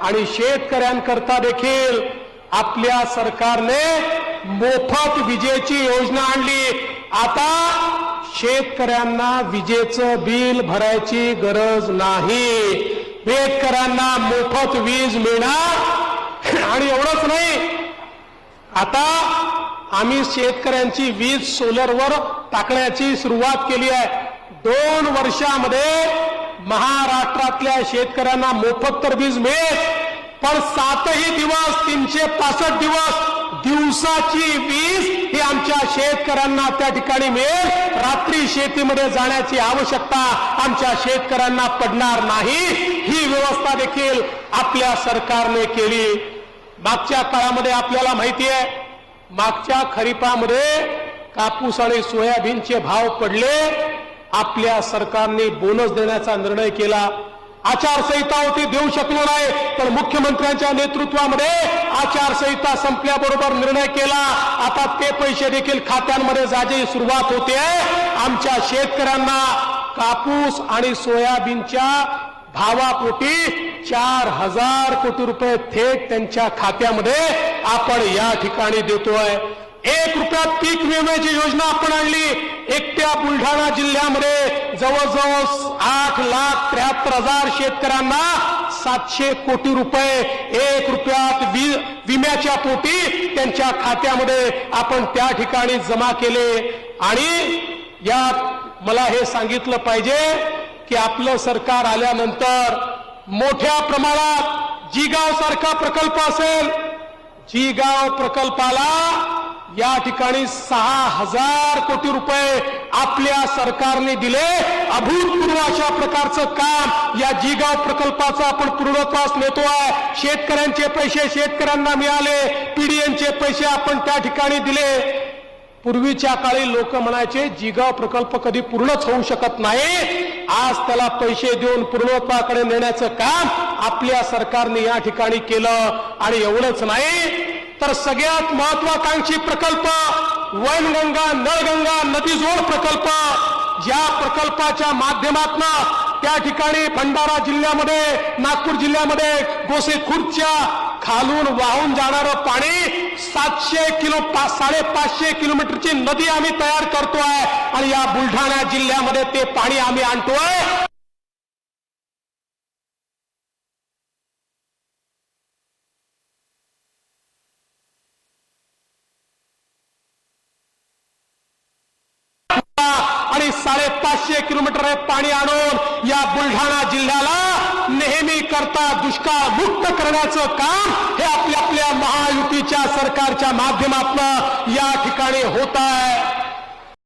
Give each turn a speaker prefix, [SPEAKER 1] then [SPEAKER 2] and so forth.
[SPEAKER 1] आणि शेतकऱ्यांकरता देखील आपल्या सरकारने मोफत विजेची योजना आणली. आता शेतकऱ्यांना विजेचं बिल भरायची गरज नाही. शेतकऱ्यांना मोफत वीज मिळणार आणि एवढंच नाही. आता आम्ही शेतकऱ्यांची वीज सोलरवर टाकण्याची सुरुवात केली आहे. दोन वर्षामध्ये महाराष्ट्रातल्या शेतकऱ्यांना मोफत तर वीज मिळेल पण सातही दिवस तीनशे पासष्ट दिवस दिवसाची वीज ही आमच्या शेतकऱ्यांना त्या ठिकाणी मिळेल. रात्री शेतीमध्ये जाण्याची आवश्यकता आमच्या शेतकऱ्यांना पडणार नाही. ही व्यवस्था देखील आपल्या सरकारने केली. मागच्या काळामध्ये आपल्याला माहिती आहे मागच्या खरीपामध्ये कापूस आणि सोयाबीनचे भाव पडले. आपल्या सरकारने बोनस देण्याचा निर्णय केला. आचारसंहिता होती देऊ शकलो नाही. पण मुख्यमंत्र्यांच्या नेतृत्वामध्ये आचारसंहिता संपल्याबरोबर निर्णय केला. आता ते पैसे देखील खात्यांमध्ये जाजे सुरुवात होते. आमच्या शेतकऱ्यांना कापूस आणि सोयाबीनच्या भावापोटी चार हजार कोटी रुपये थेट त्यांच्या खात्यामध्ये आपण या ठिकाणी देतोय. एक रुपयात पीक विम्याची योजना आपण आणली. एकट्या बुलढाणा जिल्ह्यामध्ये जवळजवळ आठ लाख त्र्याहत्तर हजार शेतकऱ्यांना सातशे कोटी रुपये एक रुपयात वि विम्याच्या पोटी त्यांच्या खात्यामध्ये आपण त्या ठिकाणी जमा केले. आणि यात मला हे सांगितलं पाहिजे की आपलं सरकार आल्यानंतर मोठ्या प्रमाणात जिगाव सारखा प्रकल्प असेल. जिगाव प्रकल्पाला या ठिकाणी सहा हजार कोटी रुपये आपल्या सरकारने दिले. अभूतपूर्व अशा प्रकारचं काम या जिगाव प्रकल्पाचं आपण पूर्णत्वास नेतोय शेतकऱ्यांचे पैसे शेतकऱ्यांना मिळाले. पीडीएनचे पैसे आपण त्या ठिकाणी दिले. पूर्वीच्या काळी लोक म्हणायचे जिगाव प्रकल्प कधी पूर्णच होऊ शकत नाही. आज त्याला पैसे देऊन पूर्णत्वाकडे नेण्याचं काम आपल्या सरकारने या ठिकाणी केलं. आणि एवढंच नाही तर सगळ्यात महत्वाकांक्षी प्रकल्प वैनगंगा नळगंगा नदीजोड प्रकल्प. ज्या प्रकल्पाच्या माध्यमातून त्या ठिकाणी भंडारा जिल्ह्यामध्ये नागपूर जिल्ह्यामध्ये गोसेखुर्दच्या खालून वाहून जाणारं पाणी सातशे किलो पाच साडेपाचशे किलोमीटरची नदी आम्ही तयार करतोय आणि या बुलढाणा जिल्ह्यामध्ये ते पाणी आम्ही आणतोय. आणि साडेपाचशे किलोमीटर पाणी आणून या बुलढाणा जिल्ह्याला नेहमी करता दुष्काळ मुक्त करण्याचं काम हे आपल्या आपल्या महायुतीच्या सरकारच्या माध्यमातून या ठिकाणी होत आहे.